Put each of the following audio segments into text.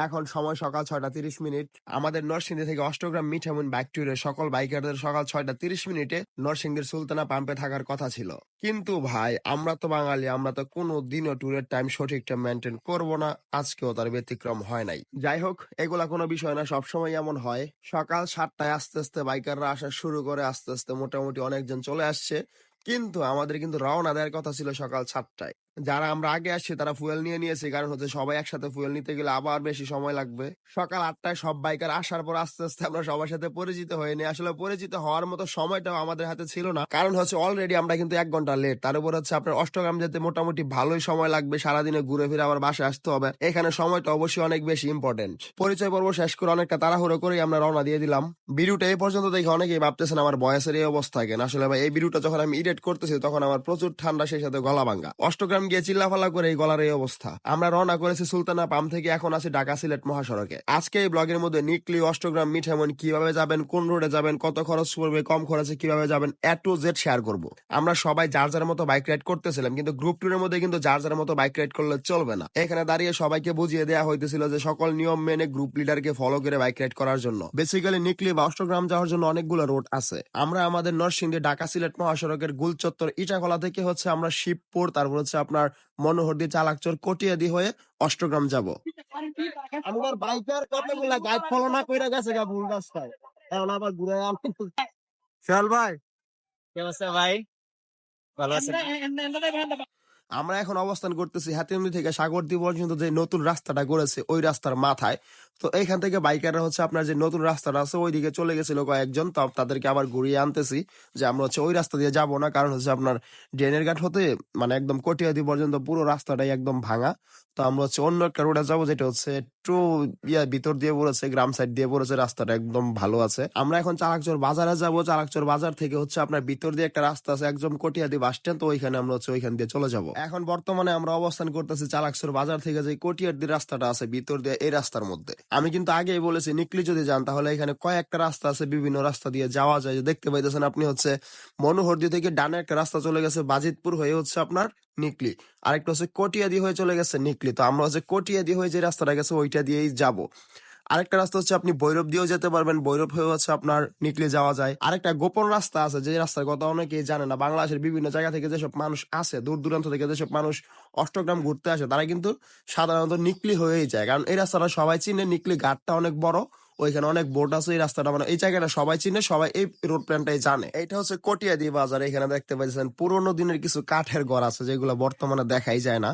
এখন সময় সকাল ছয়টা তিরিশ মিনিট। আমাদের নরসিংদী থেকে অষ্টগ্রাম, মিঠামুন বাইক ট্যুরে সকল বাইকারদের সকাল ছয়টা তিরিশ মিনিটে নরসিংদীর সুলতানা পাম্পে থাকার কথা ছিল। কিন্তু ভাই, আমরা তো বাঙালি, আমরা তো কোনো দিনও ট্যুরের টাইম সঠিকটা মেনটেন করব না। আজকেও তার ব্যতিক্রম হয় নাই। যাই হোক, এগুলা কোনো বিষয় না, সবসময় এমন হয়। সকাল সাতটায় আস্তে আস্তে বাইকাররা আসা শুরু করে, আস্তে আস্তে মোটামুটি অনেকজন চলে আসছে। কিন্তু আমাদের কিন্তু রওনা দেওয়ার কথা ছিল সকাল সাতটায়। যারা আমরা আগে আসছি, তারা ফুয়েল নিয়ে নিয়েছি। কারণ হচ্ছে সবাই একসাথে ফুয়েল নিতে গেলে আবার বেশি সময় লাগবে। সকাল আটটায় সব বাইকার আসার পর আস্তে আস্তে আমরা সবার সাথে পরিচিত হয়ে নিই। আসলে পরিচিত হওয়ার মতো সময়টাও আমাদের হাতে ছিল না। কারণ হচ্ছে অলরেডি আমরা কিন্তু এক ঘণ্টা লেট তার উপর হচ্ছে আপনার অষ্টগ্রাম যেতে মোটামুটি ভালোই সময় লাগবে। সারাদিনে ঘুরে ফিরে আবার বাসে আসতে হবে। এখানে সময়টা অবশ্যই অনেক বেশি ইম্পর্টেন্ট পরিচয় পর্ব শেষ করে অনেকটা তাড়াহুড়ো করেই আমরা রওনা দিয়ে দিলাম। ভিডিওটা এই পর্যন্ত দেখে অনেকেই ভাবতেছেন আমার বয়সের এই অবস্থা কেন? আসলে ভাই, এই ভিডিওটা যখন আমি এডিট করতেছি, তখন আমার প্রচুর ঠান্ডা, সেই সাথে গলা ভাঙ্গা অষ্টগ্রাম গিয়ে চিল্লাফালা করে এই গলার এই অবস্থা। আমরা রওনা করেছি সুলতানা পাম্প থেকে, এখন আছি ঢাকা সিলেট মহাসড়কে। আজকে এই ব্লগের মধ্যে নিকলি, অষ্টগ্রাম মিঠামন কীভাবে যাবেন, কোন রোডে যাবেন, কত খরচ পড়বে, কম খরচে কীভাবে যাবেন, এ টু জেড শেয়ার করব। আমরা সবাই যার যার মতো বাইক রাইড করতেছিলাম, কিন্তু গ্রুপ টুরের মধ্যে কিন্তু যার যার মতো বাইক রাইড করলে চলবে না। এখানে দাঁড়িয়ে সবাইকে বুঝিয়ে দেওয়া হইতেছিল যে সকল নিয়ম মেনে গ্রুপ লিডারকে ফলো করে বাইক রাইড করার জন্য। বেসিক্যালি নিকলি বা অষ্টগ্রাম যাওয়ার জন্য অনেকগুলো রোড আছে। আমরা আমাদের নরসিংদী, ঢাকা সিলেট মহাসড়কের গুলচত্বর, ইটাখলা থেকে হচ্ছে আমরা শিবপুর, তারপর হচ্ছে আপনার মনোহরদি চালাকচর কটিয়াদি হয়ে অষ্টগ্রাম যাব। আমার বাইকার কতগুলা গাইড ফলো না কইরা গেছে গা ভুল রাস্তায়। এখন আবার ঘুরে চল ভাই। কেমন আছে ভাই? ভালো আছেন? আমরা এখন অবস্থান করতেছি হাতিমন্দি থেকে সাগরদ্বীপ পর্যন্ত যে নতুন রাস্তাটা গড়েছে, ওই রাস্তার মাথায়। তো এইখান থেকে বাইকাররা হচ্ছে আপনার যে নতুন রাস্তাটা আছে, ওইদিকে চলে গেছিল কয়েকজন। তো তাদেরকে আবার ঘুরিয়ে আনতেছি যে আমরা হচ্ছে ওই রাস্তা দিয়ে যাব না, কারণ হচ্ছে আপনার ড্রেনের ঘাট হতে মানে একদম কটিয়াদি পর্যন্ত পুরো রাস্তাটাই একদম ভাঙা। তো আমরা হচ্ছে অন্য একটা রোডে যাব যেটা হচ্ছে একটু, ইয়া ভিতর দিয়ে পড়েছে গ্রাম সাইড দিয়ে পড়েছে রাস্তাটা একদম ভালো আছে। আমরা এখন চালাকচর বাজারে যাব। চালাকচর বাজার থেকে হচ্ছে আপনার ভিতর দিয়ে একটা রাস্তা আছে, একদম কটিয়াদি বাস স্ট্যান্ড তো ওইখানে আমরা হচ্ছে ওইখান দিয়ে চলে যাব। এখন বর্তমানে আমরা অবস্থান করতেছি চালাকচর বাজার থেকে যে কটিয়াদি রাস্তাটা আছে ভিতর দিয়ে, এই রাস্তার মধ্যে। আমি কিন্তু আগেই বলেছি, নিকলি যদি যান, তাহলে এখানে কয়েকটা রাস্তা আছে, বিভিন্ন রাস্তা দিয়ে যাওয়া যায়। দেখতে পাইতেছেন আপনি হচ্ছে মনোহরদি থেকে ডানে একটা রাস্তা চলে গেছে, বাজিতপুর হয়ে হচ্ছে আপনার নিকলি। আরেকটা হচ্ছে কটিয়াদি হয়ে চলে গেছে নিকলি। তো আমরা হচ্ছে কটিয়াদি হয়ে যে রাস্তাটা গেছে, ওইটা দিয়েই যাব। আরেকটা রাস্তা হচ্ছে আপনি বৈরব দিয়েও যেতে পারবেন। বৈরব হয়ে হচ্ছে আপনার নিকলে যাওয়া যায়। আরেকটা গোপন রাস্তা আছে, যে রাস্তার কথা অনেকেই জানে না। বাংলাদেশের বিভিন্ন জায়গা থেকে যেসব মানুষ আসে, দূর দূরান্ত থেকে যেসব মানুষ অষ্টগ্রাম ঘুরতে আসে, তারা কিন্তু সাধারণত নিকলি হয়েই যায়। কারণ এই রাস্তাটা সবাই চিনে, নিকলি ঘাটটা অনেক বড়। ওইখানে অনেক বোট আছে, এই রাস্তাটা মানে এই জায়গাটা সবাই চিনে, সবাই এই রোড প্ল্যানটাই জানে। এটা হচ্ছে কটিয়াদি বাজার, এখানে দেখতে পাচ্ছেন পুরোনো দিনের কিছু কাঠের ঘর আছে, যেগুলো বর্তমানে দেখাই যায় না।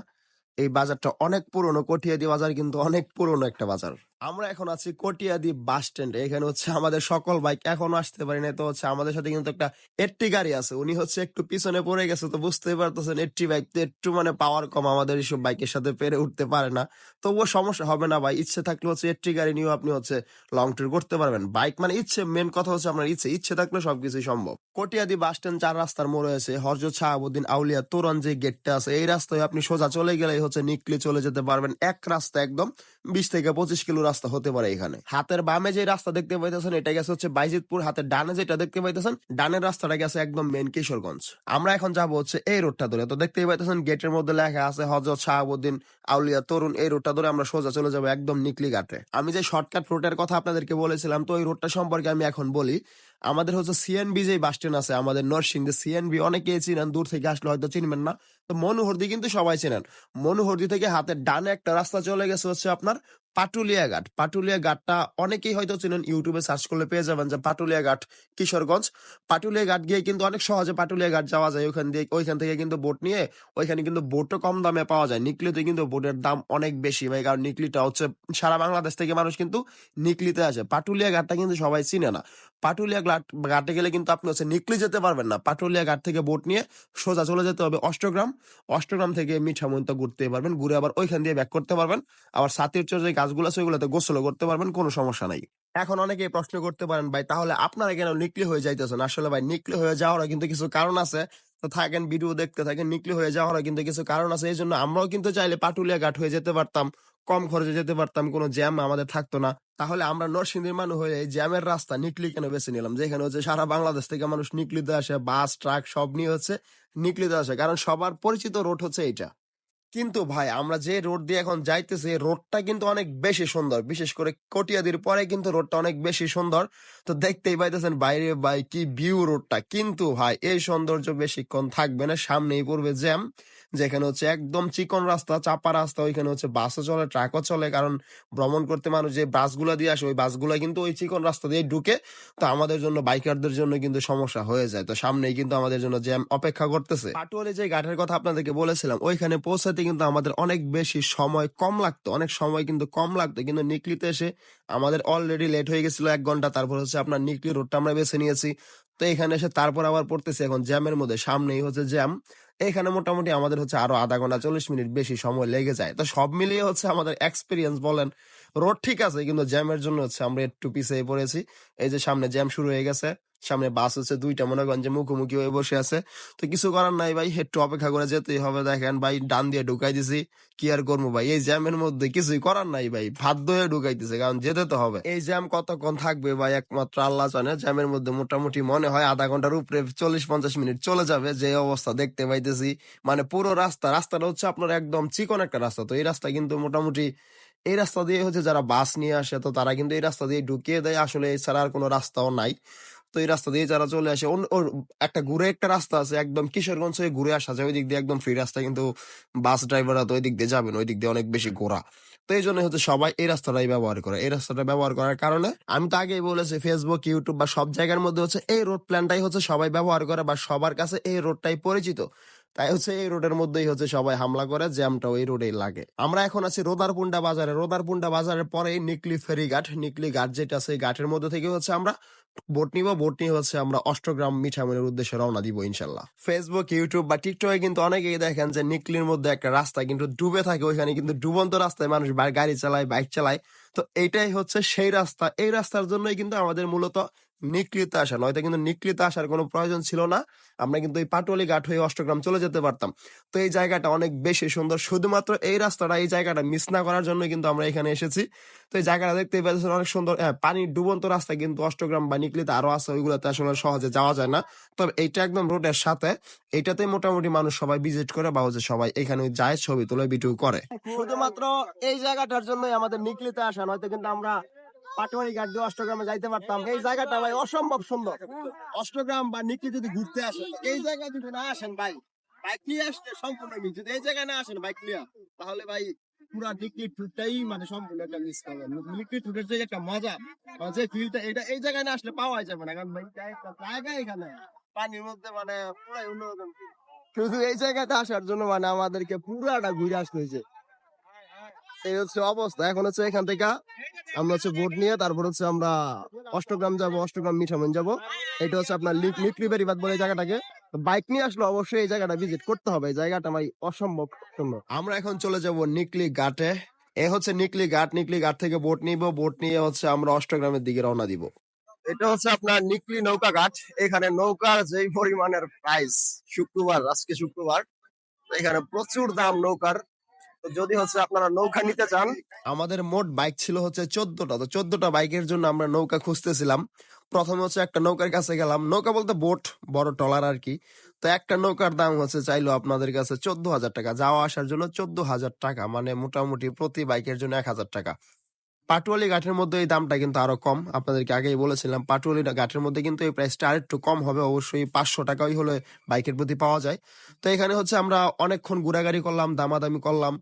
এই বাজারটা অনেক পুরনো, কটিয়াদি বাজার কিন্তু অনেক পুরনো একটা বাজার। আমরা এখন আছি কটিয়াদি বাস স্ট্যান্ডে এখানে হচ্ছে আমাদের সকল বাইক এখনও আসতে পারি না তো হচ্ছে আমাদের সাথে কিন্তু একটা এট্টি গাড়ি আছে। উনি হচ্ছে একটু পিছনে পড়ে গেছে, তো বুঝতেই পারতেছেন এট্টি বাইক তো একটু মানে পাওয়ার কম। আমাদের এইসব বাইকের সাথে পেরে উঠতে পারে না। তবুও সমস্যা হবে না ভাই। ইচ্ছে থাকলে হচ্ছে এট্টি গাড়ি নিয়েও আপনি হচ্ছে লং ট্যুর করতে পারবেন। বাইক মানে ইচ্ছে মেন কথা হচ্ছে আপনার ইচ্ছে। ইচ্ছে থাকলে সবকিছুই সম্ভব। কটিয়াদি বাস স্ট্যান্ড চার রাস্তার মোড়ে আছে। হরজত শাহাবুদ্দিন আউলিয়া তোরণ যে গেটটা আছে, এই রাস্তায় আপনি সোজা চলে গেলেই হচ্ছে নিকলে চলে যেতে পারবেন। এক রাস্তা একদম বিশ থেকে পঁচিশ কিলো রাস্তা হতে পারে এখানে। হাতের বামে যে রাস্তা দেখতে পাইতেছেন, এটা গেছে হচ্ছে বাইজিতপুর হাতের ডানে যেটা দেখতে পাইতেছেন, ডানের রাস্তাটা গেছে একদম মেন কিশোরগঞ্জ। আমরা এখন যাব হচ্ছে এই রোডটা ধরে। তো দেখতেই পাইতেছেন গেটের মধ্যে লেখা আছে হজরত শাহাবুদ্দিন আউলিয়া তরুণ। এই রোডটা ধরে আমরা সোজা চলে যাব একদম নিকলি ঘাটে। আমি যে শর্টকাট রোডের কথা আপনাদেরকে বলেছিলাম, তো ওই রোডটা সম্পর্কে আমি এখন বলি। আমাদের হচ্ছে সিএনবি যে বাস স্ট্যান্ড আছে, আমাদের নরসিংদী সিএনবি অনেকে চিনেন, দূর থেকে আসলে হয়তো চিনবেন না। তো মনোহরদি কিন্তু সবাই চেনেন। মনোহরদি থেকে হাতের ডানে একটা রাস্তা চলে গেছে হচ্ছে আপনার পাটুলিয়া ঘাট পাটুলিয়া ঘাটটা অনেকেই হয়তো চিনেন ইউটিউবে সার্চ করলে পেয়ে যাবেন যে পাটুলিয়া ঘাট কিশোরগঞ্জ। পাটুলিয়া ঘাট গিয়ে কিন্তু অনেক সহজে পাটুলিয়া ঘাট যাওয়া যায়। ওখান দিয়ে, ওইখান থেকে কিন্তু বোট নিয়ে, ওইখানে কিন্তু বোটও কম দামে পাওয়া যায়। নিকলিতে কিন্তু বোটের দাম অনেক বেশি ভাই, কারণ নিকলিটা হচ্ছে সারা বাংলাদেশ থেকে মানুষ কিন্তু নিকলিতে আসে। পাটুলিয়া ঘাটটা কিন্তু সবাই চিনে না। পাটুলিয়া ঘাট ঘাটে গেলে কিন্তু আপনি হচ্ছে নিকলি যেতে পারবেন না। পাটুলিয়া ঘাট থেকে বোট নিয়ে সোজা চলে যেতে হবে অষ্টগ্রাম। অষ্টগ্রাম থেকে মিঠামন্ত ঘুরতে পারবেন। ঘুরে আবার ওইখান দিয়ে ব্যাক করতে পারবেন। আবার সাথের চর যে গাছগুলো আছে, ওইগুলোতে গোসলও করতে পারবেন, কোনো সমস্যা নাই। এখন অনেকেই প্রশ্ন করতে পারেন, ভাই, তাহলে আপনারা কেন নিকলি হয়ে যাইতেছেন? আসলে ভাই, নিকলি হয়ে যাওয়ারও কিন্তু কিছু কারণ আছে। তো থাকেন, ভিডিও দেখতে থাকেন, নিকলি হয়ে যাওয়ারও কিন্তু কিছু কারণ আছে। এই জন্য আমরাও কিন্তু চাইলে পাটুলিয়া ঘাট হয়ে যেতে পারতাম, কম খরচে যেতে পারতাম, কোনো জ্যাম আমাদের থাকতো না। তাহলে আমরা নরসিংদীর মানুষ হয়ে এই জ্যামের রাস্তা নিকলি কেন বেছে নিলাম? যেখানে হচ্ছে সারা বাংলাদেশ থেকে মানুষ নিকলিতে আসে, বাস, ট্রাক সব নিয়ে হচ্ছে নিকলিতে আসে। কারণ সবার পরিচিত রোড হচ্ছে এইটা। কিন্তু ভাই, আমরা যে রোড দিয়ে এখন যাইতেছি, রোডটা কিন্তু অনেক বেশি সুন্দর। বিশেষ করে কটিয়াদির পরে কিন্তু রোডটা অনেক বেশি সুন্দর। তো দেখতেই পাইতেছেন বাইরে ভাই কি ভিউ রোডটা। কিন্তু ভাই, এই সৌন্দর্য বেশিক্ষণ থাকবে না, সামনেই পড়বে জ্যাম, যেখানে হচ্ছে একদম চিকন রাস্তা, চাপা রাস্তা, ওইখানে হচ্ছে বাসও চলে, ট্রাকও চলে। কারণ ভ্রমণ করতে মানুষ যে বাসগুলো দিয়ে আসে, ওই বাসগুলো কিন্তু ওই চিকন রাস্তা দিয়ে ঢুকে। তো আমাদের জন্য বাইকারদের জন্য কিন্তু সমস্যা হয়ে যায়। তো সামনেই কিন্তু আমাদের জন্য জ্যাম অপেক্ষা করতেছে। পাটুয়ালি যে ঘাটের কথা আপনাদেরকে বলেছিলাম, ওইখানে পৌঁছাতে কিন্তু আমাদের অনেক বেশি সময় কম লাগতো, অনেক সময় কিন্তু কম লাগতো। কিন্তু নিকলিতে এসে আমাদের অলরেডি লেট হয়ে গেছিল এক ঘণ্টা, তারপর হচ্ছে আপনার নিকলি রোডটা আমরা বেছে নিয়েছি। তো এখানে এসে তারপর আবার পড়তেছি এখন জ্যামের মধ্যে, সামনেই হচ্ছে জ্যাম এখানে মোটামুটি আমাদের হচ্ছে আরও আধা ঘণ্টা, চল্লিশ মিনিট বেশি সময় লেগে যায়। তো সব মিলিয়ে হচ্ছে আমাদের এক্সপিরিয়েন্স বলেন রোড ঠিক আছে, কিন্তু জ্যামের জন্য হচ্ছে আমরা একটু পিছিয়ে পড়েছি। এই যে সামনে জ্যাম শুরু হয়ে গেছে। সামনে বাস আছে, দুইটা মনে করেন যে মুখোমুখি হয়ে বসে আছে। তো কিছু করার নাই ভাই, একটু অপেক্ষা করে যেতেই হবে। দেখেন ভাই, ডান দিয়ে ঢুকাই দিছি, কি আর করব ভাই? এই জ্যামের মধ্যে কিছুই করার নাই ভাই বাধ্য হয়ে ঢুকাই দিছে, কারণ যেতে তো হবে। এই জ্যাম কতক্ষণ থাকবে ভাই? একমাত্র আল্লাহ জানে জ্যামের মধ্যে মোটামুটি মনে হয় আধা ঘণ্টার উপরে চল্লিশ পঞ্চাশ মিনিট চলে যাবে, যে অবস্থা দেখতে পাইতেছি। মানে পুরো রাস্তা, রাস্তাটা হচ্ছে আপনার একদম চিকন একটা রাস্তা। তো এই রাস্তা কিন্তু মোটামুটি, এই রাস্তা দিয়ে হচ্ছে যারা বাস নিয়ে আসে, তো তারা কিন্তু এই রাস্তা দিয়ে ঢুকিয়ে দেয়। আসলে এছাড়া আর কোনো রাস্তাও নাই। তো এই রাস্তা দিয়ে যারা চলে আসে ওর একটা ঘুরে একটা রাস্তা আছে, একদম কিশোরগঞ্জ হয়ে ঘুরে আসা যায়, ওই দিক দিয়ে একদম ফ্রি রাস্তা কিন্তু বাস ড্রাইভাররা তো ওই দিক দিয়ে যাবেন, ওই দিক দিয়ে অনেক বেশি ঘোরা। তো এই জন্য হচ্ছে সবাই এই রাস্তাটাই ব্যবহার করে। এই রাস্তাটা ব্যবহার করার কারণে আমি তো আগেই বলেছি ফেসবুক ইউটিউব বা সব জায়গার মধ্যে হচ্ছে এই রোড প্ল্যানটাই হচ্ছে সবাই ব্যবহার করে বা সবার কাছে এই রোডটাই পরিচিত। তাই হচ্ছে এই রোডের মধ্যেই হচ্ছে সবাই হামলা করে, জ্যামটাও এই রোডেই লাগে। আমরা এখন আছি রোদারপুন্ডা বাজারে। রোদারপুন্ডা বাজারের পরেই নিকলি ফেরিঘাট, নিকলি ঘাট যেটা সেই ঘাটের মধ্যে থেকে হচ্ছে আমরা বোট নিব বোট নিয়ে হচ্ছে আমরা অষ্টগ্রাম মিঠামনের উদ্দেশ্যে রওনা দিব ইনশাল্লাহ। ফেসবুক ইউটিউব বা টিকটকে কিন্তু অনেকেই দেখেন যে নিকলির মধ্যে একটা রাস্তা কিন্তু ডুবে থাকে, ওইখানে কিন্তু ডুবন্ত রাস্তায় মানুষ গাড়ি চালায়, বাইক চালায়। তো এইটাই হচ্ছে সেই রাস্তা। এই রাস্তার জন্যই কিন্তু আমাদের মূলত নিকলিতে আসা নয়তো কিন্তু নিকলিতে আসার কোনো প্রয়োজন ছিল না। আমরা কিন্তু এই পাটুয়ালি ঘাট হয়ে অষ্টগ্রাম চলে যেতে পারতাম। তো এই জায়গাটা অনেক বেশি সুন্দর। শুধুমাত্র এই রাস্তাটা এই জায়গাটা মিস না করার জন্য কিন্তু আমরা এখানে এসেছি। তো এই জায়গাটা দেখতে পাচ্ছেন অনেক সুন্দর হ্যাঁ পানির ডুবন্ত রাস্তা কিন্তু অষ্টগ্রাম বা নিকলিতে আরও আছে ওইগুলোতে আসলে সহজে যাওয়া যায় না। তবে এইটা একদম রোডের সাথে এইটাতে মোটামুটি মানুষ সবাই ভিজিট করে বা হচ্ছে সবাই এখানে যায় ছবি তুলে ভিডিও করে। শুধুমাত্র এই জায়গাটার জন্যই আমাদের নিকলিতে আসা নয়তো কিন্তু আমরা পাটোয়ারি ঘাট দিয়ে অষ্টগ্রামে যাইতে পারতাম। এই জায়গাটা ভাই অসম্ভব সুন্দর। অষ্টগ্রাম বা নিকলি যদি ঘুরতে আসেন এই জায়গায় যদি না আসেন ভাই বাইক নিয়ে আসলে সম্পূর্ণ মিস। যদি এই জায়গায় না আসেন বাইক নিয়ে তাহলে ভাই পুরা ট্যুরটাই মানে সম্পূর্ণ একটা মিস করবেন ট্যুরের যে একটা মজা যে ফিলটা এটা এই জায়গায় না আসলে পাওয়া যাবে না। কারণ ভাই জায়গা এখানে। পানির মধ্যে মানে পুরাই অন্যরকম শুধু এই জায়গাতে আসার জন্য মানে আমাদেরকে পুরাটা ঘুরে আসতে হয়েছে। এই হচ্ছে অবস্থা। এখন হচ্ছে এখান থেকে আমরা হচ্ছে বোট নিয়ে তারপর হচ্ছে আমরা অষ্টগ্রাম যাব অষ্টগ্রাম মিঠামন যাব। এটা হচ্ছে আপনার লিকলিবারিবাদ বলে জায়গাটাকে। বাইক নিয়ে আসলে অবশ্যই এই জায়গাটা ভিজিট করতে হবে। জায়গাটা ভাই অসম্ভব সুন্দর। আমরা এখন চলে যাব নিকলি ঘাটে। এ হচ্ছে নিকলি ঘাট। নিকলি ঘাট থেকে বোট নিব। বোট নিয়ে হচ্ছে আমরা অষ্টগ্রামের দিকে রওনা দিব। এটা হচ্ছে আপনার নিকলি নৌকা ঘাট। এখানে নৌকার যেই পরিমাণের প্রাইস শুক্রবার আজকে শুক্রবার এখানে প্রচুর দাম নৌকার। যদি হচ্ছে আপনারা নৌকা নিতে চান, আমাদের মোট বাইক ছিল হচ্ছে চোদ্দটা। তো চোদ্দটা বাইকের জন্য আমরা নৌকা খুঁজতেছিলাম। প্রথমে হচ্ছে একটা নৌকার কাছে গেলাম। নৌকা বলতে বোট, বড় টলার আর কি। তো একটা নৌকার দাম হচ্ছে চাইলো আপনাদের কাছে চোদ্দ হাজার টাকা। যাওয়া আসার জন্য চোদ্দ হাজার টাকা মানে মোটামুটি প্রতি বাইকের জন্য এক হাজার টাকা। পাটুয়ালি ঘাটের মধ্যে এই দামটা কিন্তু আরও কম। আপনাদেরকে আগেই বলেছিলাম, পাটুয়ালি ঘাটের মধ্যে কিন্তু এই প্রাইসটা আরেকটু কম হবে। অবশ্যই পাঁচশো টাকাই হলে বাইকের প্রতি পাওয়া যায়। তো এখানে হচ্ছে আমরা অনেকক্ষণ ঘোরাঘুরি করলাম, দামাদামি করলাম।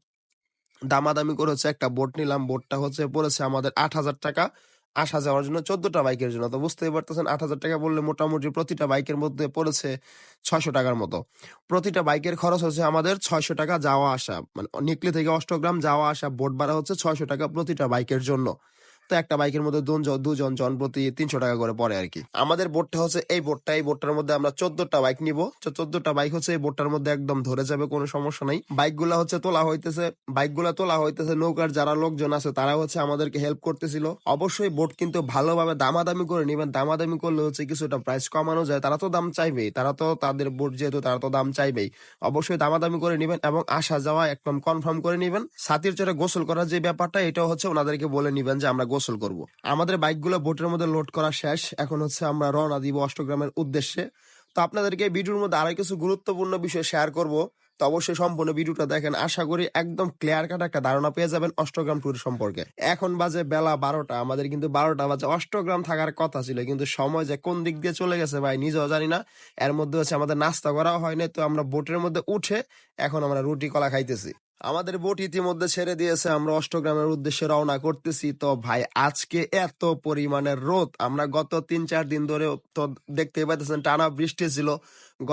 দামাদামি করে হচ্ছে একটা বোট নিলাম বোটটা হচ্ছে পড়েছে আমাদের আট হাজার টাকা, আসা যাওয়ার জন্য চোদ্দটা বাইকের জন্য। তো বুঝতেই পারতেছেন, আট হাজার টাকা বললে মোটামুটি প্রতিটা বাইকের মধ্যে পড়েছে ছয়শো টাকার মতো। প্রতিটা বাইকের খরচ হচ্ছে আমাদের ছয়শো টাকা যাওয়া আসা মানে নিকলি থেকে অষ্টগ্রাম যাওয়া আসা বোট ভাড়া হচ্ছে ছয়শো টাকা প্রতিটা বাইকের জন্য। একটা বাইকের মধ্যে দুজন জন প্রতি তিনশো টাকা করে পড়ে আর কি। আমাদের বোটটা হচ্ছে এই বোটটা, এই বোটটার মধ্যে আমরা চোদ্দটা বাইক নিব। তো চোদ্দটা বাইক হচ্ছে এই বোটটার মধ্যে একদম ধরে যাবে, কোনো সমস্যা নাই। বাইকগুলা হচ্ছে তোলা হইতেছে বাইকগুলা তোলা হইতেছে, নৌকার যারা লোকজন আছে তারা হচ্ছে আমাদেরকে হেল্প করতেছিল। অবশ্যই বোট কিন্তু ভালোভাবে দামাদামি করে নিবেন। দামাদামি করলে হচ্ছে কিছুটা প্রাইস কমানো যায়। তারা তো দাম চাইবেই। তারা তো তাদের বোট যেহেতু তারা তো দাম চাইবেই। অবশ্যই দামাদামি করে নিবেন এবং আসা যাওয়া একদম কনফার্ম করে নিবেন। সাথীর চরে গোসল করার যে ব্যাপারটা এটা হচ্ছে ওনাদেরকে বলে নিবেন যে আমরা গোসল করব। আমাদের বাইকগুলো বোটের মধ্যে লোড করা শেষ। এখন হচ্ছে আমরা রওনা দিব অষ্টগ্রামের উদ্দেশ্যে। তো আপনাদেরকে ভিডিওর মধ্যে আরও কিছু গুরুত্বপূর্ণ বিষয় শেয়ার করব। তো অবশ্যই সম্পূর্ণ ভিডিওটা দেখেন। আশা করি একদম ক্লিয়ার কাট একটা ধারণা পেয়ে যাবেন অষ্টগ্রাম ট্যুর সম্পর্কে। এখন বাজে বেলা বারোটা। আমাদের কিন্তু বারোটা বাজে। অষ্টগ্রাম থাকার কথা ছিল, কিন্তু সময় যে কোন দিক দিয়ে চলে গেছে ভাই নিজেও জানি না। এর মধ্যে হচ্ছে আমাদের নাস্তা করাও হয়নি, তো আমরা বোটের মধ্যে উঠে এখন আমরা রুটি কলা খাইতেছি। আমাদের বোট ইতিমধ্যে ছেড়ে দিয়েছে, আমরা অষ্টগ্রামের উদ্দেশ্যে রওনা করতেছি। তো ভাই, আজকে এত পরিমাণের রোদ, আমরা গত তিন চার দিন ধরে তো দেখতে পাইতেছেন, টানা বৃষ্টি ছিল।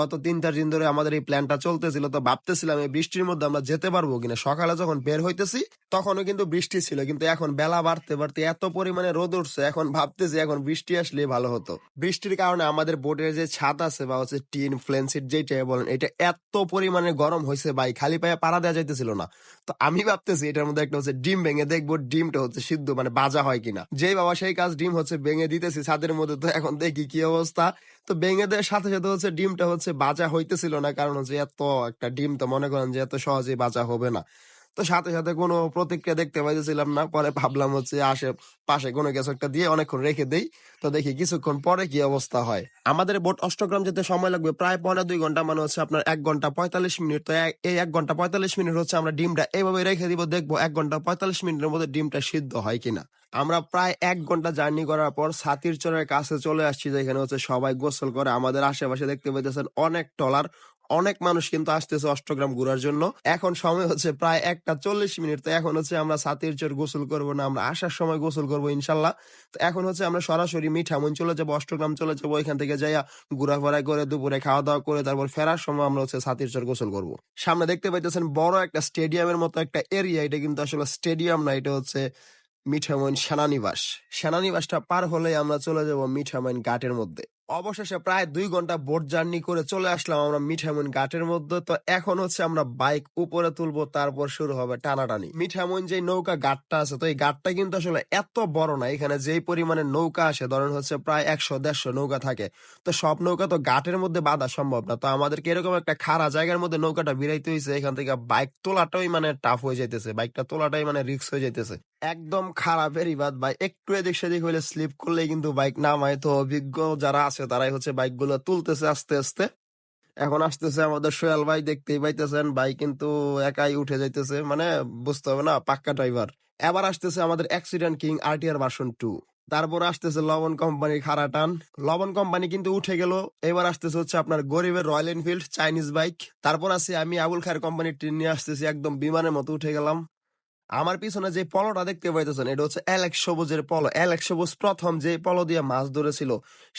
গত তিন চার দিন ধরে আমাদের এই প্ল্যানটা চলতেছিল, তো ভাবতেছিলাম এই বৃষ্টির মধ্যে আমরা যেতে পারব কিনা। সকালে যখন বের হইতেছি, তখনও কিন্তু বৃষ্টি ছিল, কিন্তু এখন বেলা বাড়তে বাড়তে এত পরিমাণে রোদ উঠছে, এখন ভাবতেছি এখন বৃষ্টি আসলে ভালো হতো। বৃষ্টির কারণে আমাদের বোটের যে ছাদ আছে বা হচ্ছে টিন ফ্লেন্সিট যেটা বলেন, এটা এত পরিমাণে গরম হয়েছে ভাই, খালি পায়ে পাড়া দেওয়া যাইতেছিল না। তো আমি ভাবতেছি এটার মধ্যে একটা হচ্ছে ডিম ভেঙে দেখব ডিমটা হচ্ছে সিদ্ধ মানে বাজা হয় কিনা। যে বাবা সেই কাজ ডিম হচ্ছে ভেঙে দিতেছি, ছাদের মধ্যে তো এখন দেখি কি অবস্থা। তো ভেঙে দেওয়ার সাথে সাথে হচ্ছে ডিমটা হচ্ছে বাজা হইতেছিল না, কারণ হচ্ছে এত একটা ডিম তো মনে করেন যে এত সহজে বাজা হবে না। তো সাথে সাথে কোনো প্রতিক্রিয়া দেখতে পাইতেছিলাম না। পরে ভাবলাম হচ্ছে আসে, পাশে কোনো কিছু একটা দিয়ে অনেকক্ষণ রেখে দেই। তো দেখি কিছুক্ষণ পরে কি অবস্থা হয়। আমাদের বোট অষ্টগ্রাম যেতে সময় লাগবে প্রায় পনেরো দুই ঘণ্টা মানে হচ্ছে আপনার এক ঘণ্টা পঁয়তাল্লিশ মিনিট। তো এই এক ঘণ্টা পঁয়তাল্লিশ মিনিট হচ্ছে আমরা ডিমটা এইভাবে রেখে দিব, দেখব এক ঘণ্টা পঁয়তাল্লিশ মিনিটের মধ্যে ডিমটা সিদ্ধ হয় কিনা। আমরা প্রায় এক ঘণ্টা জার্নি করার পর সাতির চরের কাছে চলে আসছি, যেখানে হচ্ছে সবাই গোসল করে আমাদের আশেপাশে দেখতে পেতেছেন অনেক টলার অনেক মানুষ কিন্তু আসতেছে অষ্টগ্রাম ঘোরার জন্য। এখন সময় হচ্ছে প্রায় একটা চল্লিশ মিনিট। তো এখন হচ্ছে আমরা সাতির চর গোসল করব না, আমরা আসার সময় গোসল করব ইনশাল্লাহ। তো এখন হচ্ছে আমরা সরাসরি মিঠামন চলে যাব, অষ্টগ্রাম চলে যাব, ওইখান থেকে যাইয়া ঘোরাফেরা করে দুপুরে খাওয়া দাওয়া করে তারপর ফেরার সময় আমরা হচ্ছে সাতির চর গোসল করব। সামনে দেখতে পাইতেছেন বড় একটা স্টেডিয়ামের মতো একটা এরিয়া। এটা কিন্তু আসলে স্টেডিয়াম না, এটা হচ্ছে মিঠামইন সেনানিবাস। সেনানিবাসটা পার হলে আমরা চলে যাব মিঠামইন ঘাটের মধ্যে। অবশেষে প্রায় দুই ঘণ্টা বোট জার্নি করে চলে আসলাম আমরা মিঠামইন ঘাটের মধ্যে। তো এখন হচ্ছে আমরা বাইক উপরে তুলবো, তারপর শুরু হবে টানাটানি। মিঠামইন যে নৌকা ঘাটটা আছে, তো এই ঘাটটা কিন্তু আসলে এত বড় না, এখানে যেই পরিমাণে নৌকা আসে, ধরেন হচ্ছে প্রায় একশো, দেড়শো নৌকা থাকে। তো সব নৌকা তো ঘাটের মধ্যে বাঁধা সম্ভব না। তো আমাদেরকে এরকম একটা খাড়া জায়গার মধ্যে নৌকাটা বিরাইতে হয়েছে এখান থেকে বাইক তোলাটাই মানে টাফ হয়ে যাইতেছে বাইকটা তোলাটাই মানে রিক্স হয়ে যাইতেছে। একদম খারাপ বেরিবাদ ভাই। একটু এদিক সেদিক হইলে স্লিপ করলেই কিন্তু বাইক নামায়। তো অভিজ্ঞ যারা আছে, তারাই হচ্ছে বাইকগুলো তুলতেছে আস্তে আস্তে। এখন আসতেছে আমাদের সোয়াল ভাই, দেখতেই পাইতেছেন ভাই কিন্তু একাই উঠে যাইতেছে। মানে বুঝতে হবে না, পাক্কা ড্রাইভার এবার আসতেছে আমাদের accident king RTR version two তারপর আসতেছে লবণ কোম্পানির খারাটান। লবণ কোম্পানি কিন্তু উঠে গেল। এবার আসতেছে হচ্ছে আপনার গরিবের রয়্যাল এনফিল্ড চাইনিজ বাইক তারপর আছে আমি আবুল খায়ের কোম্পানির ট্রেন নিয়ে আসতেছি, একদম বিমানের মতো উঠে গেলাম। আমার পিছনে যে পলোটা দেখতে পাইতেছেন, এটা হচ্ছে অ্যালেক্স সবুজের পলো। অ্যালেক্স সবুজ প্রথম যে পলো দিয়ে মাছ ধরেছিল,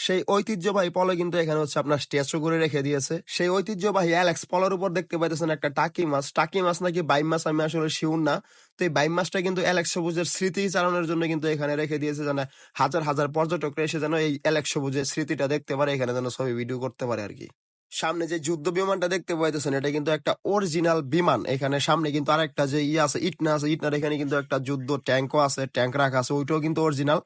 সেই ঐতিহ্যবাহী পলো কিন্তু এখানে হচ্ছে আপনার স্ট্যাচু করে রেখে দিয়েছে। সেই ঐতিহ্যবাহী অ্যালেক্স পলোর উপর দেখতে পাইতেছেন একটা টাকি মাছ। টাকি মাছ নাকি বাইম মাছ, আমি আসলে শিউর না। তো এই বাইম মাছটা কিন্তু অ্যালেক্স সবুজের স্মৃতি চালানোর জন্য কিন্তু এখানে রেখে দিয়েছে, যেন হাজার হাজার পর্যটকরা এসে যেন এই অ্যালেক্স সবুজের স্মৃতিটা দেখতে পারে, এখানে যেন ছবি, ভিডিও করতে পারে আর কি। সামনে যে যুদ্ধ বিমানটা দেখতে পাইতেছেন, এটা কিন্তু একটা অরিজিনাল বিমান। এখানে সামনে কিন্তু আরেকটা যে ইয়ে আছে, ইটনা আছে, ইটনার এখানে কিন্তু একটা যুদ্ধ ট্যাঙ্কও আছে, ট্যাঙ্ক রাখা আছে, ওইটাও কিন্তু অরিজিনাল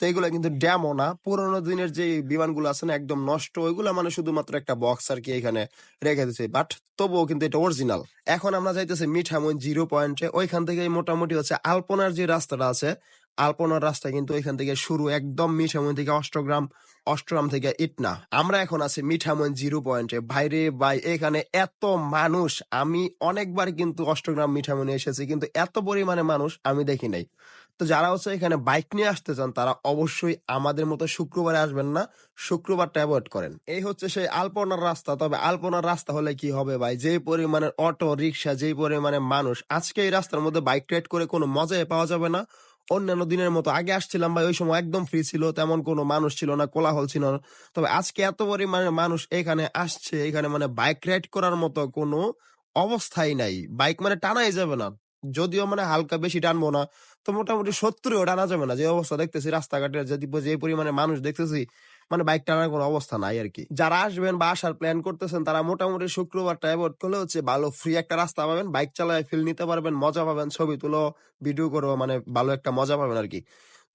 তো এগুলো কিন্তু ড্যামও না, পুরোনো দিনের যে বিমানগুলো আছে না, একদম নষ্ট, ওইগুলো মানে শুধুমাত্র একটা বক্স আর কি এখানে রেখে দিচ্ছে বাট তবুও কিন্তু এটা অরিজিনাল এখন আমরা যাইতেছি মিঠামইন জিরো পয়েন্টে ওইখান থেকে মোটামুটি হচ্ছে আলপনার যে রাস্তাটা আছে আলপনার রাস্তা কিন্তু এখান থেকে শুরু একদম মিঠামইন থেকে অষ্টগ্রাম অষ্টগ্রাম থেকে ইটনা। আমরা এখন আছি মিঠামইন জিরো পয়েন্টে বাইরে বাই এখানে এত মানুষ, আমি অনেকবার কিন্তু অষ্টগ্রাম মিঠামইনে এসেছি, কিন্তু এত পরিমাণে মানুষ আমি দেখি নাই। তো যারা হচ্ছে এখানে বাইক নিয়ে আসতে চান, তারা অবশ্যই আমাদের মতো শুক্রবারে আসবেন না, শুক্রবারটা অ্যাভয়েড করেন। এই হচ্ছে সেই আলপনার রাস্তা, তবে আলপনার রাস্তা হলে কি হবে ভাই? যে পরিমাণের অটো, রিক্সা যেই পরিমাণে মানুষ, আজকে এই রাস্তার মধ্যে বাইক রাইড করে কোনো মজাই পাওয়া যাবে না। অন্যান্য দিনের মতো। আগে আসছিলাম ভাই, ওই সময় একদম ফ্রি ছিল, তেমন কোনো মানুষ ছিল না, কোলাহল ছিল না। তবে আজকে এত পরিমাণে মানুষ এখানে আসছে, এখানে মানে বাইক রাইড করার মতো কোনো অবস্থাই নাই। বাইক মানে টানাই যাবে না। যদিও মানে হালকা বেশি টানবো না, তো মোটামুটি সত্তরেও টানা যাবে না। যে অবস্থা দেখতেছি, রাস্তাঘাটে যে পরিমাণে মানুষ দেখতেছি মানে বাইক টানার কোনো অবস্থা নাই আর কি যারা আসবেন বা আসার প্ল্যান করতেছেন, তারা মোটামুটি শুক্রবারটা অ্যাভয়েড করলে হচ্ছে ভালো ফ্রি একটা রাস্তা পাবেন বাইক চালায় ফিল নিতে পারবেন, মজা পাবেন, ছবি তুলো ভিডিও করো মানে ভালো একটা মজা পাবেন আর কি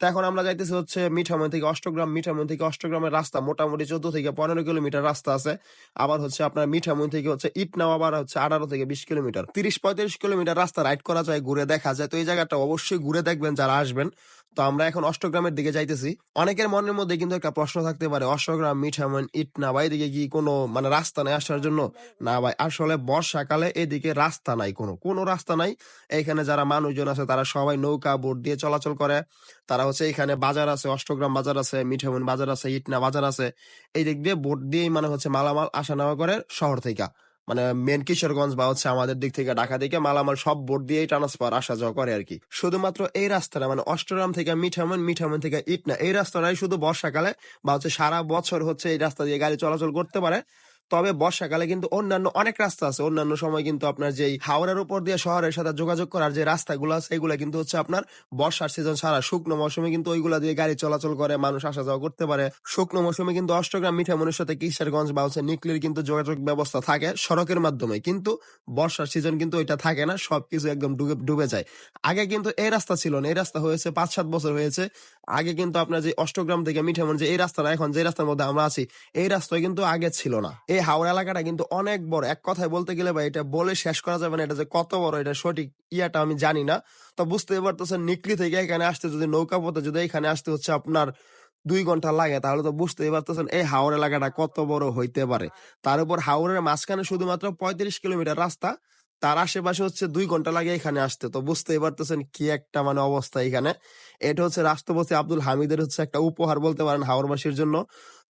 তো এখন আমরা যাইতেছি হচ্ছে মিঠামই থেকে অষ্টগ্রাম। মিঠামই থেকে অষ্টগ্রামের রাস্তা মোটামুটি চোদ্দ থেকে পনেরো কিলোমিটার রাস্তা আছে। আবার হচ্ছে আপনার মিঠামই থেকে হচ্ছে ইটনাও আবার হচ্ছে আঠারো থেকে বিশ কিলোমিটার। তিরিশ পঁয়ত্রিশ কিলোমিটার রাস্তা রাইড করা যায়, ঘুরে দেখা যায়। তো এই জায়গাটা অবশ্যই ঘুরে দেখবেন যারা আসবেন। তো আমরা এখন অষ্টগ্রামের দিকে যাইতেছি। অনেকের মনের মধ্যে কিন্তু একটা প্রশ্ন থাকতে পারে, অষ্টগ্রাম, মিঠামন ইটনা বা এদিকে কি কোনো মানে রাস্তা নেই আসার জন্য? না ভাই, আসলে বর্ষাকালে এদিকে রাস্তা নাই কোনো কোনো রাস্তা নাই। এখানে যারা মানুষজন আছে, তারা সবাই নৌকা, বোট দিয়ে চলাচল করে। তারা হচ্ছে এখানে বাজার আছে, অষ্টগ্রাম বাজার আছে, মিঠামন বাজার আছে ইটনা বাজার আছে। এই দিক দিয়ে বোট দিয়েই মানে হচ্ছে মালামাল আসা নেওয়া করে শহর থেকে মানে মেন কিশোরগঞ্জ বা হচ্ছে আমাদের দিক থেকে ঢাকা থেকে মালামাল সব বোর্ড দিয়েই ট্রান্সফার আসা যাওয়া করে আর কি। শুধুমাত্র এই রাস্তাটা মানে অষ্টগ্রাম থেকে মিঠামন মিঠামন থেকে ইটনা, এই রাস্তাটাই শুধু বর্ষাকালে বা হচ্ছে সারা বছর হচ্ছে এই রাস্তা দিয়ে গাড়ি চলাচল করতে পারে। তবে বর্ষাকালে কিন্তু অন্যান্য অনেক রাস্তা আছে। অন্যান্য সময় কিন্তু আপনার যেই হাওড়ার উপর দিয়ে শহরের সাথে যোগাযোগ করার যে রাস্তাগুলো আছে, এগুলো কিন্তু হচ্ছে আপনার বর্ষার সিজন ছাড়া শুকনো মৌসুমে কিন্তু ওইগুলা দিয়ে গাড়ি চলাচল করে, মানুষ আসা যাওয়া করতে পারে। শুকনো মৌসুমে কিন্তু অষ্টগ্রাম, মিঠামনের সাথে কিশোরগঞ্জ বা হচ্ছে নিকলির কিন্তু যোগাযোগ ব্যবস্থা থাকে সড়কের মাধ্যমে। কিন্তু বর্ষার সিজন কিন্তু ওইটা থাকে না, সবকিছু একদম ডুবে ডুবে যায়। আগে কিন্তু এই রাস্তা ছিল না, এই রাস্তা হয়েছে পাঁচ সাত বছর হয়েছে। আগে কিন্তু আপনার যে অষ্টগ্রাম থেকে মিঠামন যে এই রাস্তাটা, এখন যে রাস্তার মধ্যে আমরা আছি, এই রাস্তায় কিন্তু আগে ছিল না। এই হাওড়া এলাকাটা কিন্তু অনেক বড়। এক কথায় বলতে গেলে ভাই, এটা বলে শেষ করা যাবে না। এটা যে কত বড়, এটা সঠিক ইয়াটা আমি জানি না। তো বুঝতে পারতেছেন নিকলি থেকে এখানে আসতে যদি নৌকা পথে যদি এখানে আসতে হচ্ছে আপনার দুই ঘণ্টা লাগে, তাহলে তো বুঝতেই পারতেছেন এই হাওড় এলাকাটা কত বড় হইতে পারে। তার উপর হাওড়ের মাঝখানে শুধুমাত্র পঁয়ত্রিশ কিলোমিটার রাস্তা। তার আশেপাশে হচ্ছে দুই ঘণ্টা লাগে এখানে আসতে। তো বুঝতেই পারতেছেন কি একটা মানে অবস্থা এখানে। এটা হচ্ছে রাষ্ট্রপতি আব্দুল হামিদের হচ্ছে একটা উপহার বলতে পারেন হাওড়বাসীর জন্য।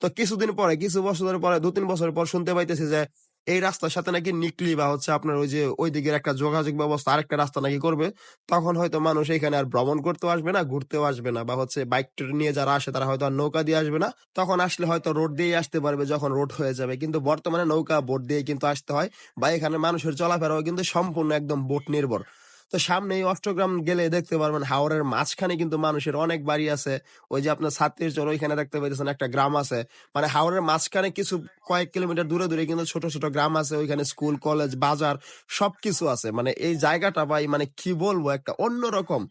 তো কিছুদিন পরে, কিছু বছর পরে দু তিন বছর পর শুনতে পাইতেছি যে এই রাস্তার সাথে নাকি নিকলি বা হচ্ছে আপনার ওই যে ওই দিকের একটা যোগাযোগ ব্যবস্থা আরেকটা রাস্তা নাকি করবে, তখন হয়তো মানুষ এখানে আর ভ্রমণ করতেও আসবে না, ঘুরতেও আসবে না বা হচ্ছে বাইক নিয়ে যারা আসে তারা হয়তো আর নৌকা দিয়ে আসবে না। তখন আসলে হয়তো রোড দিয়ে আসতে পারবে যখন রোড হয়ে যাবে। কিন্তু বর্তমানে নৌকা বোট দিয়ে কিন্তু আসতে হয় বা এখানে মানুষের চলাফেরাও কিন্তু সম্পূর্ণ একদম বোট নির্ভর। তো সামনে এই অষ্টগ্রাম গেলে দেখতে পারবেন হাওড়ের মাঝখানে কিন্তু মানুষের অনেক বাড়ি আছে। ওই যে আপনার ছাত্রীর চর ওইখানে দেখতে পাইতেছেন একটা গ্রাম আছে। মানে হাওড়ের মাঝখানে কিছু কয়েক কিলোমিটার দূরে দূরে কিন্তু ছোট ছোট গ্রাম আছে। ওইখানে স্কুল, কলেজ, বাজার সবকিছু আছে। মানে এই জায়গাটা ভাই মানে কি বলব, একটা অন্যরকম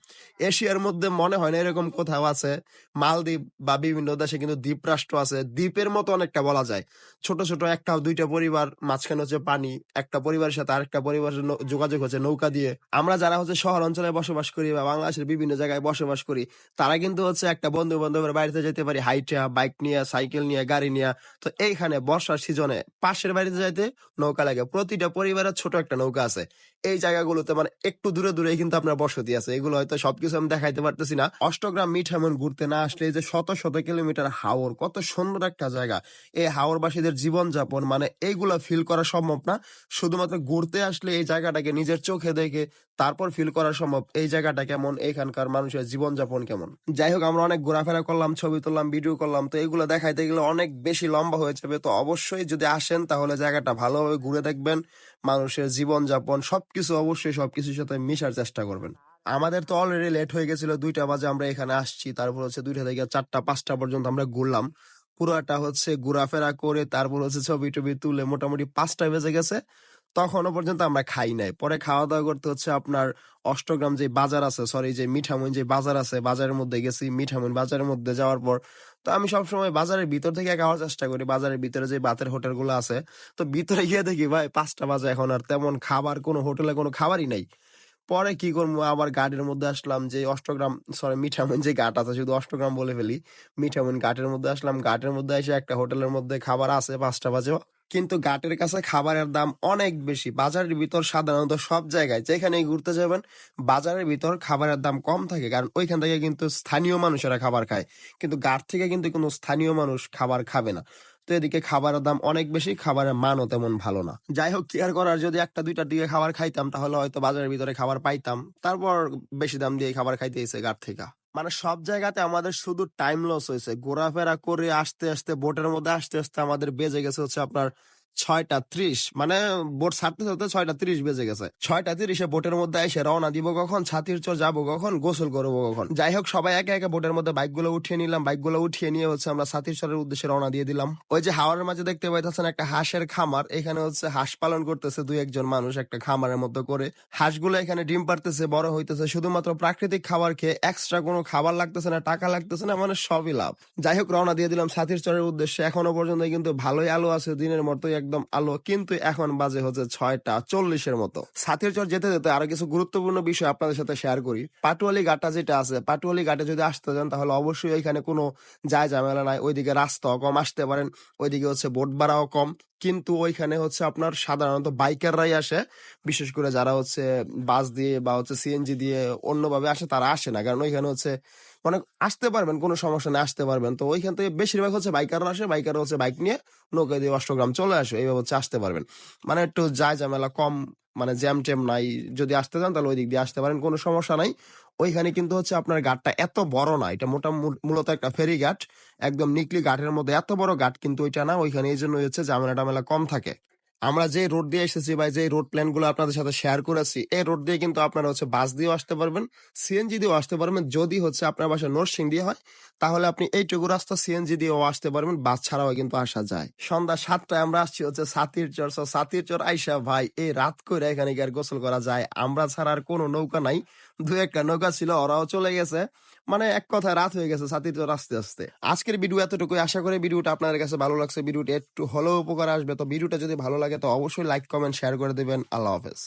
এশিয়ার মধ্যে মনে হয় না এরকম কোথাও আছে। মালদ্বীপ বা বিভিন্ন দেশে কিন্তু দ্বীপ রাষ্ট্র আছে। দ্বীপের মতো অনেকটা বলা যায়। ছোট ছোট একটা দুইটা পরিবার, মাঝখানে হচ্ছে পানি, একটা পরিবারের সাথে আরেকটা পরিবারের যোগাযোগ হচ্ছে নৌকা দিয়ে। আমরা যারা হচ্ছে শহর অঞ্চলে বসবাস করি বা বাংলাদেশের বিভিন্ন জায়গায় বসবাস করি, তারা কিন্তু হচ্ছে একটা বন্ধু বান্ধবের বাড়িতে যেতে পারি, হাইটে, বাইক নিয়ে, সাইকেল নিয়ে, গাড়ি নিয়ে। তো এইখানে বর্ষার সিজনে পাশের বাড়িতে যাইতে নৌকা লাগে। প্রতিটা পরিবারের ছোট একটা নৌকা আছে। এই জায়গাগুলোতে মানে একটু দূরে দূরে কিন্তু আপনার বসতি আছে। এগুলো হয়তো সবকিছু আমি দেখাইতে পারতেছি না। অষ্টগ্রাম মিঠামন ঘুরতে না আসলে এই যে শত শত কিলোমিটার হাওর, কত সুন্দর একটা জায়গা। এই হাওরবাসীদের জীবনযাপন মানে এইগুলো ফিল করা সম্ভব না। শুধুমাত্র ঘুরতে আসলে এই জায়গাটাকে নিজের চোখে দেখে তারপর ফিল করা সম্ভব। এই জায়গাটা কেমন, এখানকার মানুষের জীবনযাপন কেমন? যাই হোক, আমরা অনেক ঘোরাফেরা করলাম, ছবি তুললাম ভিডিও করলাম, তো এগুলো দেখাইতে গেলে অনেক বেশি লম্বা হয়ে যাবে। তো অবশ্যই যদি আসেন তাহলে জায়গাটা ভালোভাবে ঘুরে দেখবেন। মানুষের জীবনযাপন সবকিছু অবশ্যই সবকিছুর সাথে মেশার চেষ্টা করবেন। আমাদের তো অলরেডি লেট হয়ে গেছিল, দুইটা বাজে আমরা এখানে আসছি, তারপর হচ্ছে দুইটা থেকে চারটা, পাঁচটা পর্যন্ত আমরা ঘুরলাম। পুরাটা হচ্ছে ঘোরাফেরা করে, তারপর হচ্ছে ছবি টবি তুলে মোটামুটি পাঁচটা বেজে গেছে। তখনও পর্যন্ত আমরা খাই নাই। পরে খাওয়া দাওয়া করতে হচ্ছে আপনার অষ্টগ্রাম যে বাজার আছে সরি যে মিঠামইন যে বাজার আছে, বাজারের মধ্যে গেছি, মিঠামইন বাজারের মধ্যে যাওয়ার পর তো আমি সবসময় বাজারের ভিতর থেকে খাওয়ার চেষ্টা করি, বাজারের ভিতরে যে বাতের হোটেলগুলো আছে। তো ভিতরে গিয়ে দেখি, ভাই, পাঁচটা বাজে এখন আর তেমন খাবার, কোনো হোটেলে কোনো খাবারই নাই। পরে কি করব, আবার গাড়ির মধ্যে আসলাম যে অষ্টগ্রাম সরি মিঠামইন যে ঘাট আছে, শুধু অষ্টগ্রাম বলে ফেলি, মিঠামইন ঘাটের মধ্যে আসলাম, ঘাটের মধ্যে এসে একটা হোটেলের মধ্যে খাবার আছে, পাঁচটা বাজে। কিন্তু ঘাটের কাছে খাবারের দাম অনেক বেশি। বাজারের ভিতর সাধারণত সব জায়গায় যেখানেই ঘুরতে যাবেন, বাজারের ভিতর খাবারের দাম কম থাকে, কারণ ওইখান থেকে কিন্তু স্থানীয় মানুষেরা খাবার খায়। কিন্তু ঘাট থেকে কিন্তু কোনো স্থানীয় মানুষ খাবার খাবে না। তো এদিকে খাবারের দাম অনেক বেশি, খাবারের মানও তেমন ভালো না। যাই হোক, কি আর করার? যদি একটা, দুইটার দিকে খাবার খাইতাম, তাহলে হয়তো বাজারের ভিতরে খাবার পাইতাম। তারপর বেশি দাম দিয়ে খাবার খাইতে এসে ঘাট থেকে। মানে সব জায়গাতে আমাদের শুধু টাইম লস হয়েছে। ঘোরাফেরা করে আসতে আসতে বোটের মধ্যে আসতে আসতে আমাদের বেজে গেছে হচ্ছে আপনার ছয়টা ত্রিশ মানে বোট ছাড়তে ছাড়তে ছয়টা ত্রিশ বেজে গেছে। ছয়টা তিরিশে বোটের মধ্যে এসে রওনা দিব কখন? ছাতির চর যাব কখন? গোসল করব কখন? যাই হোক, সবাই একে একে বোটের মধ্যে বাইকগুলো উঠিয়ে নিলাম। বাইকগুলো উঠিয়ে নিয়ে হচ্ছে আমরা ছাতির চরের উদ্দেশ্যে রওনা দিয়ে দিলাম। ওই যে হাওয়ার মাঝে দেখতে পাইতেছেন একটা হাঁসের খামার। এখানে হচ্ছে হাঁস পালন করতেছে দুই একজন মানুষ একটা খামারের মধ্যে করে। হাঁসগুলো এখানে ডিম পারতেছে বড় হইতেছে। শুধুমাত্র প্রাকৃতিক খাবার খেয়ে এক্সট্রা কোনো খাবার লাগতেছে না, টাকা লাগতেছে না মানে সবই লাভ। যাই হোক, রওনা দিয়ে দিলাম ছাতির চরের উদ্দেশ্যে। এখনও পর্যন্ত কিন্তু ভালোই আলো আছে দিনের মতোই। একদম আলো, কিন্তু এখন বাজে হচ্ছে ছয়টা চল্লিশের মতো। সাথের চর যেতে যেতে আরও কিছু গুরুত্বপূর্ণ বিষয় আপনাদের সাথে শেয়ার করি। পাটুয়ালি ঘাটটা যেটা আছে, পাটুয়ালি ঘাটে যদি আসতে যান তাহলে অবশ্যই এখানে কোনো যায় ঝামেলা নাই। ওইদিকে রাস্তাও কম, আসতে পারেন। ওইদিকে হচ্ছে বোট ভাড়াও কম। কিন্তু ওইখানে হচ্ছে আপনার সাধারণত বাইকাররাই আসে। বিশেষ করে যারা হচ্ছে বাস দিয়ে বা হচ্ছে সিএনজি দিয়ে অন্যভাবে আসে, তারা আসে না। কারণ ওইখানে হচ্ছে মানে আসতে পারবেন, কোনো সমস্যা নেই, আসতে পারবেন। তো ওইখান থেকে বেশিরভাগ হচ্ছে বাইকাররা আসে, বাইকাররা হচ্ছে বাইক নিয়ে নৌকা দিয়ে অষ্টগ্রাম চলে আসে, এইভাবে হচ্ছে আসতে পারবেন। মানে একটু যায় ঝামেলা কম মানে জ্যাম ট্যাম নাই, যদি আসতে চান তাহলে ওই দিক দিয়ে আসতে পারেন, কোনো সমস্যা নাই। ওইখানে কিন্তু হচ্ছে আপনার ঘাটটা এত বড় না, এটা মোটা মূলত একটা ফেরি ঘাট, একদম নিকলি ঘাটের মধ্যে এত বড় ঘাট কিন্তু ওইটা না, ওইখানে এই জন্য হচ্ছে ঝামেলা টামেলা কম থাকে। আমরা যে রোড দিয়ে এসেছি বা যে রোড প্ল্যানগুলো আপনাদের সাথে শেয়ার করেছি, এই রোড দিয়ে কিন্তু আপনারা হচ্ছে বাস দিয়েও আসতে পারবেন সিএনজি দিয়েও আসতে পারবেন। যদি হচ্ছে আপনার বাসা নরসিং দিয়ে হয়, তাহলে আপনি এইটুকু রাস্তা সিএনজি দিয়েও আসতে পারবেন বাস ছাড়াও কিন্তু আসা যায়। সন্ধ্যা সাতটায় আমরা আসছি হচ্ছে সাতির চর সাতির চর আইসা ভাই, এই রাত করে এখানে গিয়ে গোসল করা যায়? আমরা ছাড়া আর কোনো নৌকা নাই। দু একটা নৌকা ছিল, ওরাও চলে গেছে। মানে এক কথা রাত হয়ে গেছে সাথী তো আস্তে আস্তে। আজকের ভিডিও এতটুকু আশা করি ভিডিওটা আপনার কাছে ভালো লাগছে। ভিডিওটা একটু হলেও উপকার আসবে। তো ভিডিওটা যদি ভালো লাগে, তো অবশ্যই লাইক কমেন্ট শেয়ার করে দেবেন। আল্লাহ হাফেজ।